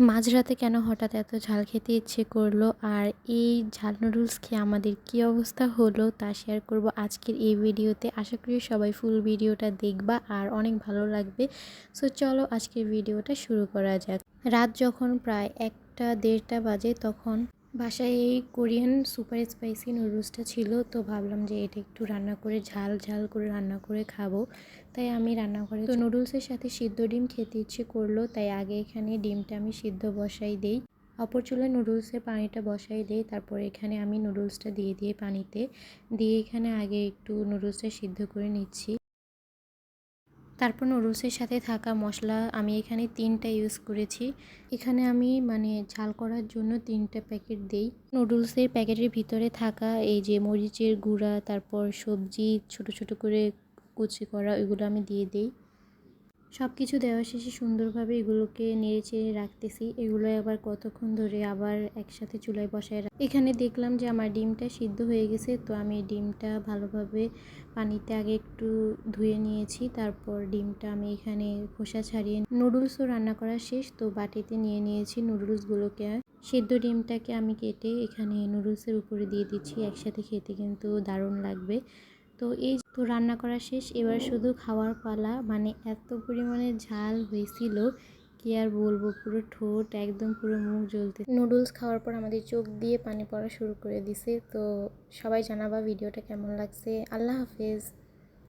মাঝরাতে কেন হঠাৎ এত ঝাল খেতে ইচ্ছে করল? আর এই ঝাল নুডলস খেয়ে আমাদের কী অবস্থা হলো তা শেয়ার করব আজকের এই ভিডিওতে। আশা করি সবাই ফুল ভিডিওটা দেখবা আর অনেক ভালো লাগবে। সো চলো আজকের ভিডিওটা শুরু করা যাক। রাত যখন প্রায় একটা দেড়টা বাজে, তখন বাসায় এই কোরিয়ান সুপার স্পাইসি নুডলসটা ছিল, তো ভাবলাম যে এটা একটু রান্না করে, ঝাল ঝাল করে রান্না করে খাব। তাই আমি রান্না করে তো নুডলসের সাথে সিদ্ধ ডিম খেতে ইচ্ছে করল, তাই আগে এখানে ডিমটা আমি সিদ্ধ বসাই দেই। অপর চুলায় নুডলসের পানিটা বসাই দেই, তারপর এখানে আমি নুডলসটা দিয়ে দিয়ে পানিতে। দিয়ে এখানে আগে একটু নুডলসটা সিদ্ধ করে নিচ্ছি। তারপর নুডলসের সাথে থাকা মশলা আমি এখানে তিনটা ইউজ করেছি। এখানে আমি মানে ঝাল করার জন্য তিনটা প্যাকেট দেই। নুডলসের প্যাকেটের ভিতরে থাকা এই যে মরিচের গুঁড়া, তারপর সবজি, ছোট ছোট করে কুচি করা, ওইগুলো আমি দিয়ে দিই। সব কিছু দেওয়া শেষে সুন্দরভাবে এগুলোকে নেড়ে চেড়ে রাখতেছি। এগুলো আবার কতক্ষণ ধরে আবার একসাথে চুলায় বসায় এখানে দেখলাম যে আমার ডিমটা সিদ্ধ হয়ে গেছে, তো আমি ডিমটা ভালোভাবে পানিতে আগে একটু ধুয়ে নিয়েছি, তারপর ডিমটা আমি এখানে খোসা ছাড়িয়ে নুডলসও রান্না করা শেষ, তো বাটিতে নিয়ে নিয়েছি নুডলসগুলোকে। সিদ্ধ ডিমটাকে আমি কেটে এখানে নুডলসের উপরে দিয়ে দিচ্ছি, একসাথে খেতে কিন্তু দারুণ লাগবে। তো এই তো রান্না করা শেষ, এবার শুধু খাওয়ার পালা। মানে এত পরিমাণে ঝাল হয়েছিল, কি আর বলব? পুরো ঠোঁট, একদম পুরো মুখ জ্বলতে। নুডলস খাওয়ার পর আমাদের চোখ দিয়ে পানি পড়া শুরু করে দিছে। তো সবাই জানাবা ভিডিওটা কেমন লাগছে। আল্লাহ হাফেজ।